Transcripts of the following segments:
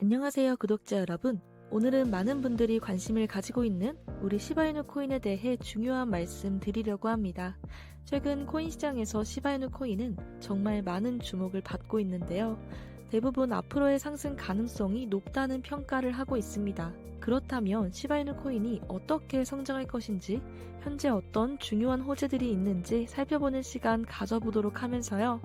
안녕하세요, 구독자 여러분. 오늘은 많은 분들이 관심을 가지고 있는 우리 시바이누 코인에 대해 중요한 말씀 드리려고 합니다. 최근 코인 시장에서 시바이누 코인은 정말 많은 주목을 받고 있는데요. 대부분 앞으로의 상승 가능성이 높다는 평가를 하고 있습니다. 그렇다면 시바이누 코인이 어떻게 성장할 것인지, 현재 어떤 중요한 호재들이 있는지 살펴보는 시간 가져보도록 하면서요.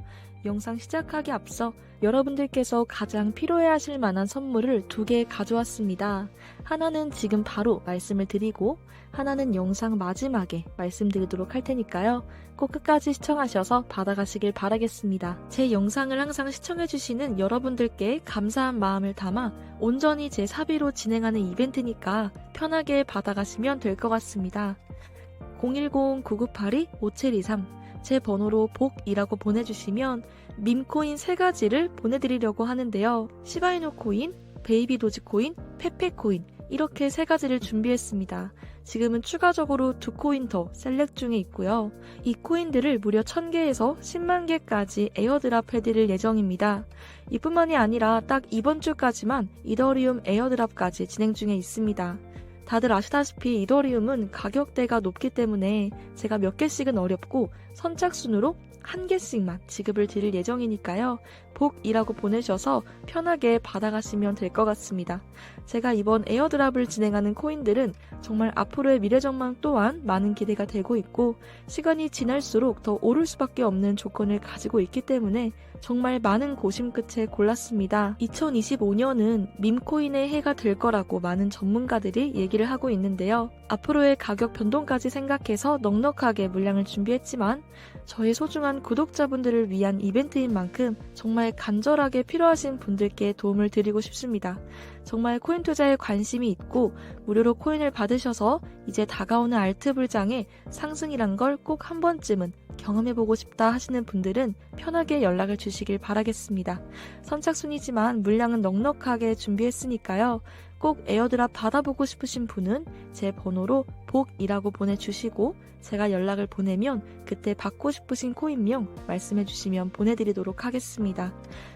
영상 시작하기 앞서 여러분들께서 가장 필요해 하실 만한 선물을 두 개 가져왔습니다. 하나는 지금 바로 말씀을 드리고, 하나는 영상 마지막에 말씀드리도록 할 테니까요. 꼭 끝까지 시청하셔서 받아가시길 바라겠습니다. 제 영상을 항상 시청해주시는 여러분들께 감사한 마음을 담아 온전히 제 사비로 진행하는 이벤트 니까 편하게 받아가시면 될 것 같습니다. 010-9982-5723 제 번호로 복이라고 보내주시면 밈코인 3가지를 보내드리려고 하는데요. 시바이노 코인, 베이비 도지 코인, 페페 코인 이렇게 3가지를 준비했습니다. 지금은 추가적으로 두 코인 더 셀렉 중에 있고요. 이 코인들을 무려 1000개에서 10만 개까지 에어드랍 해드릴 예정입니다. 이뿐만이 아니라 딱 이번 주까지만 이더리움 에어드랍까지 진행 중에 있습니다. 다들 아시다시피 이더리움은 가격대가 높기 때문에 제가 몇 개씩은 어렵고 선착순으로 한 개씩만 지급을 드릴 예정이니까요. 복이라고 보내셔서 편하게 받아가시면 될 것 같습니다. 제가 이번 에어드랍을 진행하는 코인들은 정말 앞으로의 미래 전망 또한 많은 기대가 되고 있고 시간이 지날수록 더 오를 수밖에 없는 조건을 가지고 있기 때문에 정말 많은 고심 끝에 골랐습니다. 2025년은 밈코인의 해가 될 거라고 많은 전문가들이 얘기를 하고 있는데요. 앞으로의 가격 변동까지 생각해서 넉넉하게 물량을 준비했지만 저의 소중한 구독자분들을 위한 이벤트인 만큼 정말 간절하게 필요하신 분들께 도움을 드리고 싶습니다. 정말 코인 투자에 관심이 있고 무료로 코인을 받으셔서 이제 다가오는 알트 불장의 상승이란 걸 꼭 한 번쯤은 경험해보고 싶다 하시는 분들은 편하게 연락을 주시길 바라겠습니다. 선착순이지만 물량은 넉넉하게 준비했으니까요. 꼭 에어드랍 받아보고 싶으신 분은 제 번호로 복이라고 보내주시고 제가 연락을 보내면 그때 받고 싶으신 코인명 말씀해 주시면 보내드리도록 하겠습니다.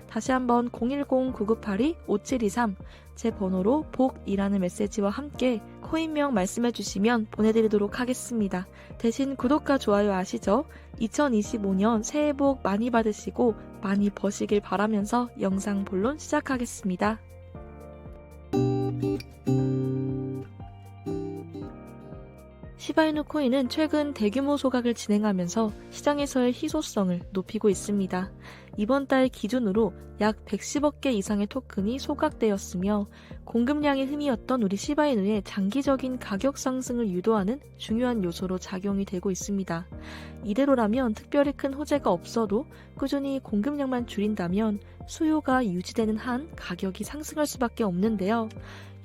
다시 한번 010-9982-5723 제 번호로 복이라는 메시지와 함께 코인명 말씀해 주시면 보내드리도록 하겠습니다. 대신 구독과 좋아요 아시죠? 2025년 새해 복 많이 받으시고 많이 버시길 바라면서 영상 본론 시작하겠습니다. 시바이누 코인은 최근 대규모 소각을 진행하면서 시장에서의 희소성을 높이고 있습니다. 이번 달 기준으로 약 110억 개 이상의 토큰이 소각되었으며 공급량이 흠이었던 우리 시바이누의 장기적인 가격 상승을 유도하는 중요한 요소로 작용이 되고 있습니다. 이대로라면 특별히 큰 호재가 없어도 꾸준히 공급량만 줄인다면 수요가 유지되는 한 가격이 상승할 수밖에 없는데요.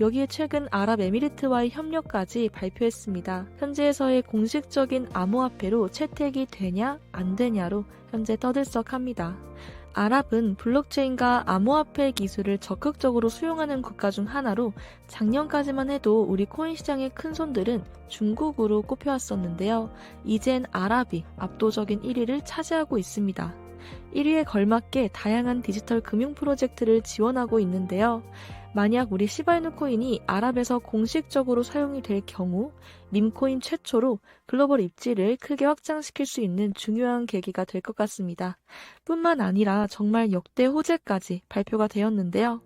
여기에 최근 아랍에미리트와의 협력까지 발표했습니다. 현지에서의 공식적인 암호화폐로 채택이 되냐 안 되냐로 현재 떠들썩합니다. 아랍은 블록체인과 암호화폐 기술을 적극적으로 수용하는 국가 중 하나로 작년까지만 해도 우리 코인 시장의 큰 손들은 중국으로 꼽혀왔었는데요. 이젠 아랍이 압도적인 1위를 차지하고 있습니다. 1위에 걸맞게 다양한 디지털 금융 프로젝트를 지원하고 있는데요. 만약 우리 시바이누 코인이 아랍에서 공식적으로 사용이 될 경우 밈코인 최초로 글로벌 입지를 크게 확장시킬 수 있는 중요한 계기가 될 것 같습니다. 뿐만 아니라 정말 역대 호재까지 발표가 되었는데요.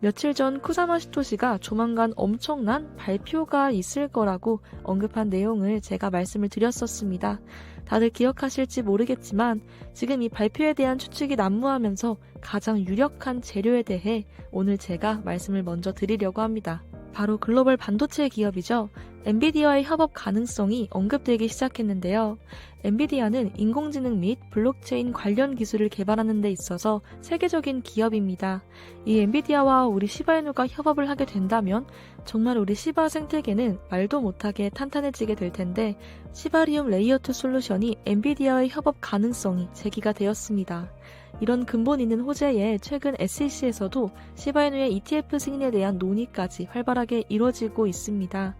며칠 전 쿠사마 시토시가 조만간 엄청난 발표가 있을 거라고 언급한 내용을 제가 말씀을 드렸었습니다. 다들 기억하실지 모르겠지만 지금 이 발표에 대한 추측이 난무하면서 가장 유력한 재료에 대해 오늘 제가 말씀을 먼저 드리려고 합니다. 바로 글로벌 반도체 기업이죠. 엔비디아의 협업 가능성이 언급되기 시작했는데요. 엔비디아는 인공지능 및 블록체인 관련 기술을 개발하는 데 있어서 세계적인 기업입니다. 이 엔비디아와 우리 시바이누가 협업을 하게 된다면 정말 우리 시바 생태계는 말도 못하게 탄탄해지게 될 텐데 시바리움 레이어2 솔루션이 엔비디아의 협업 가능성이 제기가 되었습니다. 이런 근본 있는 호재에 최근 SEC에서도 시바이누의 ETF 승인에 대한 논의까지 활발하게 이루어지고 있습니다.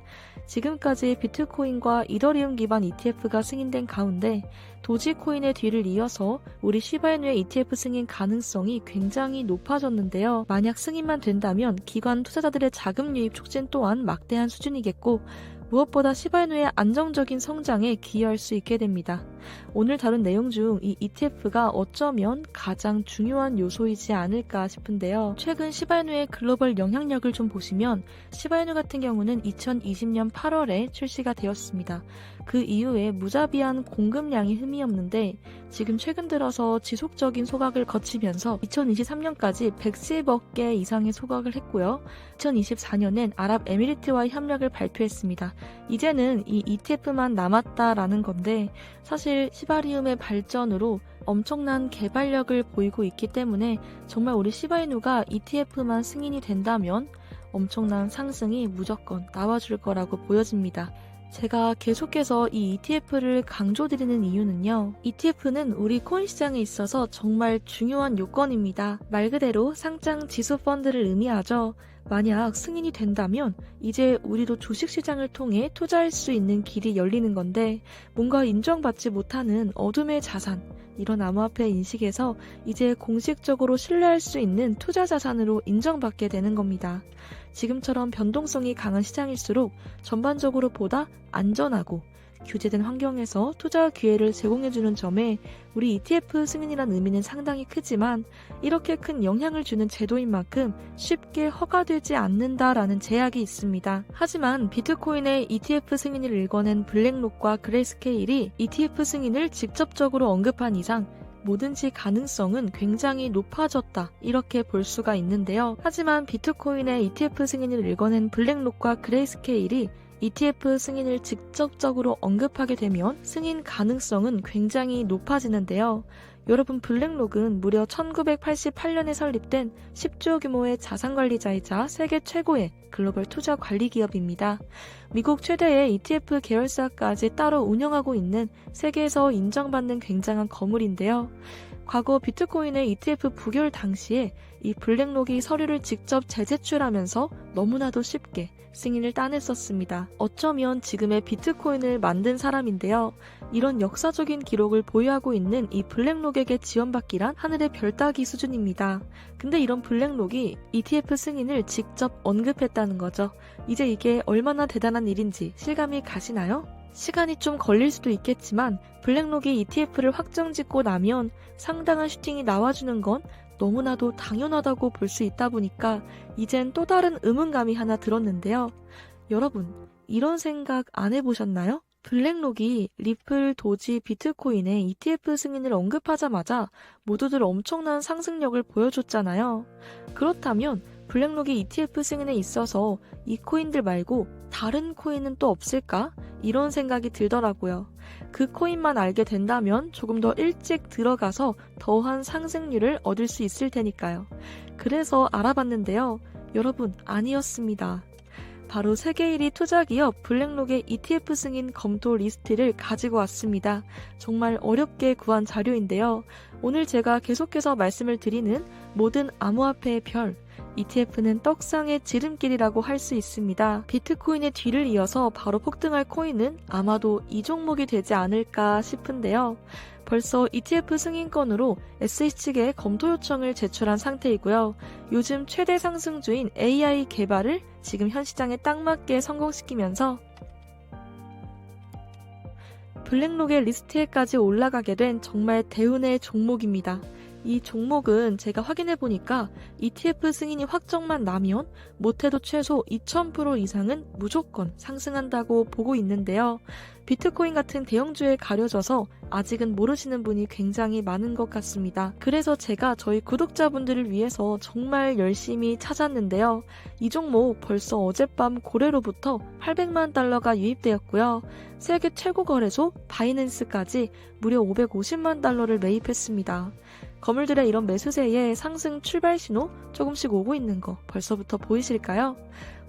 지금까지 비트코인과 이더리움 기반 ETF가 승인된 가운데 도지코인의 뒤를 이어서 우리 시바이누의 ETF 승인 가능성이 굉장히 높아졌는데요. 만약 승인만 된다면 기관 투자자들의 자금 유입 촉진 또한 막대한 수준이겠고 무엇보다 시바이누의 안정적인 성장에 기여할 수 있게 됩니다. 오늘 다룬 내용 중 이 ETF가 어쩌면 가장 중요한 요소이지 않을까 싶은데요. 최근 시바이누의 글로벌 영향력을 좀 보시면 시바이누 같은 경우는 2020년 8월에 출시가 되었습니다. 그 이후에 무자비한 공급량이 흠이 없는데 지금 최근 들어서 지속적인 소각을 거치면서 2023년까지 110억 개 이상의 소각을 했고요. 2024년엔 아랍에미리트와의 협력을 발표했습니다. 이제는 이 ETF만 남았다라는 건데 사실 시바리움의 발전으로 엄청난 개발력을 보이고 있기 때문에 정말 우리 시바이누가 ETF만 승인이 된다면 엄청난 상승이 무조건 나와줄 거라고 보여집니다. 제가 계속해서 이 ETF를 강조드리는 이유는요. ETF는 우리 코인 시장에 있어서 정말 중요한 요건입니다. 말 그대로 상장 지수 펀드를 의미하죠. 만약 승인이 된다면 이제 우리도 주식시장을 통해 투자할 수 있는 길이 열리는 건데 뭔가 인정받지 못하는 어둠의 자산, 이런 암호화폐 인식에서 이제 공식적으로 신뢰할 수 있는 투자 자산으로 인정받게 되는 겁니다. 지금처럼 변동성이 강한 시장일수록 전반적으로 보다 안전하고 규제된 환경에서 투자 기회를 제공해주는 점에 우리 ETF 승인이란 의미는 상당히 크지만 이렇게 큰 영향을 주는 제도인 만큼 쉽게 허가되지 않는다라는 제약이 있습니다. 하지만 비트코인의 ETF 승인을 읽어낸 블랙록과 그레이스케일이 ETF 승인을 직접적으로 언급한 이상 뭐든지 가능성은 굉장히 높아졌다. 이렇게 볼 수가 있는데요. 하지만 비트코인의 ETF 승인을 읽어낸 블랙록과 그레이스케일이 ETF 승인을 직접적으로 언급하게 되면 승인 가능성은 굉장히 높아지는데요. 여러분 블랙록은 무려 1988년에 설립된 10조 규모의 자산관리자이자 세계 최고의 글로벌 투자 관리 기업입니다. 미국 최대의 ETF 계열사까지 따로 운영하고 있는 세계에서 인정받는 굉장한 거물인데요. 과거 비트코인의 ETF 부결 당시에 이 블랙록이 서류를 직접 재제출하면서 너무나도 쉽게 승인을 따냈었습니다. 어쩌면 지금의 비트코인을 만든 사람인데요. 이런 역사적인 기록을 보유하고 있는 이 블랙록에게 지원받기란 하늘의 별 따기 수준입니다. 근데 이런 블랙록이 ETF 승인을 직접 언급했다는 거죠. 이제 이게 얼마나 대단한 일인지 실감이 가시나요? 시간이 좀 걸릴 수도 있겠지만 블랙록이 ETF를 확정 짓고 나면 상당한 슈팅이 나와주는 건 너무나도 당연하다고 볼 수 있다 보니까 이젠 또 다른 의문감이 하나 들었는데요. 여러분, 이런 생각 안 해보셨나요? 블랙록이 리플, 도지, 비트코인의 ETF 승인을 언급하자마자 모두들 엄청난 상승력을 보여줬잖아요. 그렇다면 블랙록이 ETF 승인에 있어서 이 코인들 말고 다른 코인은 또 없을까? 이런 생각이 들더라고요. 그 코인만 알게 된다면 조금 더 일찍 들어가서 더한 상승률을 얻을 수 있을 테니까요. 그래서 알아봤는데요. 여러분, 아니었습니다. 바로 세계 1위 투자기업 블랙록의 ETF 승인 검토 리스트를 가지고 왔습니다. 정말 어렵게 구한 자료인데요. 오늘 제가 계속해서 말씀을 드리는 모든 암호화폐의 별, ETF는 떡상의 지름길이라고 할 수 있습니다. 비트코인의 뒤를 이어서 바로 폭등할 코인은 아마도 이 종목이 되지 않을까 싶은데요. 벌써 ETF 승인 건으로 SE 측에 검토 요청을 제출한 상태이고요. 요즘 최대 상승주인 AI 개발을 지금 현 시장에 딱 맞게 성공시키면서 블랙록의 리스트에까지 올라가게 된 정말 대운의 종목입니다. 이 종목은 제가 확인해 보니까 ETF 승인이 확정만 나면 못해도 최소 2000% 이상은 무조건 상승한다고 보고 있는데요. 비트코인 같은 대형주에 가려져서 아직은 모르시는 분이 굉장히 많은 것 같습니다. 그래서 제가 저희 구독자분들을 위해서 정말 열심히 찾았는데요. 이 종목 벌써 어젯밤 고래로부터 800만 달러가 유입되었고요. 세계 최고 거래소 바이낸스까지 무려 550만 달러를 매입했습니다. 거물들의 이런 매수세에 상승 출발 신호 조금씩 오고 있는 거 벌써부터 보이실까요?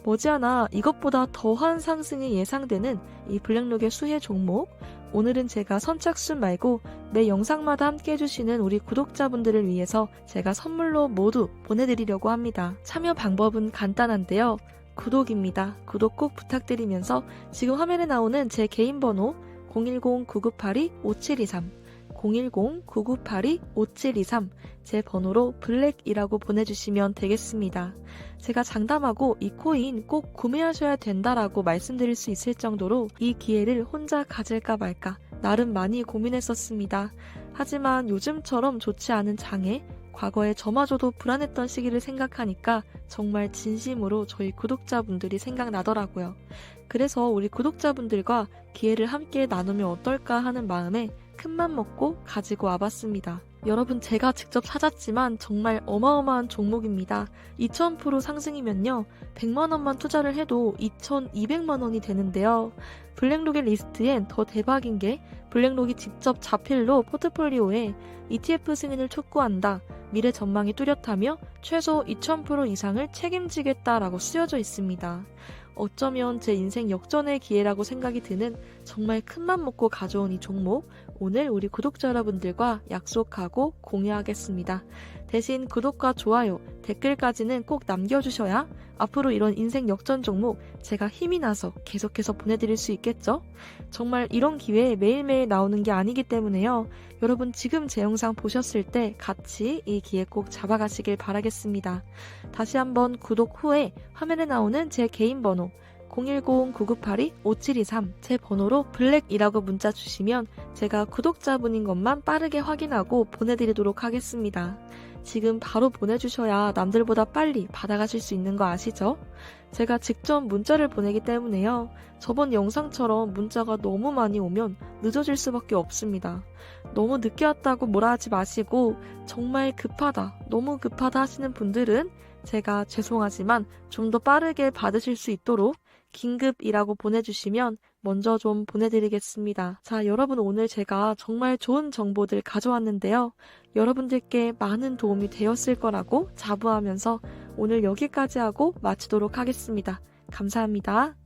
머지않아 이것보다 더한 상승이 예상되는 이 블랙록의 수혜 종목 오늘은 제가 선착순 말고 매 영상마다 함께 해주시는 우리 구독자분들을 위해서 제가 선물로 모두 보내드리려고 합니다. 참여 방법은 간단한데요. 구독입니다. 구독 꼭 부탁드리면서 지금 화면에 나오는 제 개인 번호 010-9982-5723 010-9982-5723 제 번호로 블랙이라고 보내주시면 되겠습니다. 제가 장담하고 이 코인 꼭 구매하셔야 된다라고 말씀드릴 수 있을 정도로 이 기회를 혼자 가질까 말까 나름 많이 고민했었습니다. 하지만 요즘처럼 좋지 않은 장애, 과거에 저마저도 불안했던 시기를 생각하니까 정말 진심으로 저희 구독자분들이 생각나더라고요. 그래서 우리 구독자분들과 기회를 함께 나누면 어떨까 하는 마음에 큰맘 먹고 가지고 와봤습니다. 여러분 제가 직접 찾았지만 정말 어마어마한 종목입니다. 2000% 상승이면요. 100만원만 투자를 해도 2200만원이 되는데요. 블랙록의 리스트엔 더 대박인 게 블랙록이 직접 자필로 포트폴리오에 ETF 승인을 촉구한다. 미래 전망이 뚜렷하며 최소 2000% 이상을 책임지겠다라고 쓰여져 있습니다. 어쩌면 제 인생 역전의 기회라고 생각이 드는 정말 큰맘 먹고 가져온 이 종목 오늘 우리 구독자 여러분들과 약속하고 공유하겠습니다. 대신 구독과 좋아요, 댓글까지는 꼭 남겨주셔야 앞으로 이런 인생 역전 종목 제가 힘이 나서 계속해서 보내드릴 수 있겠죠? 정말 이런 기회 매일매일 나오는 게 아니기 때문에요. 여러분 지금 제 영상 보셨을 때 같이 이 기회 꼭 잡아가시길 바라겠습니다. 다시 한번 구독 후에 화면에 나오는 제 개인 번호 010-9982-5723 제 번호로 블랙이라고 문자 주시면 제가 구독자분인 것만 빠르게 확인하고 보내드리도록 하겠습니다. 지금 바로 보내주셔야 남들보다 빨리 받아가실 수 있는 거 아시죠? 제가 직접 문자를 보내기 때문에요. 저번 영상처럼 문자가 너무 많이 오면 늦어질 수밖에 없습니다. 너무 늦게 왔다고 뭐라 하지 마시고 정말 급하다, 너무 급하다 하시는 분들은 제가 죄송하지만 좀 더 빠르게 받으실 수 있도록 긴급이라고 보내주시면 먼저 좀 보내드리겠습니다. 자, 여러분 오늘 제가 정말 좋은 정보들 가져왔는데요. 여러분들께 많은 도움이 되었을 거라고 자부하면서 오늘 여기까지 하고 마치도록 하겠습니다. 감사합니다.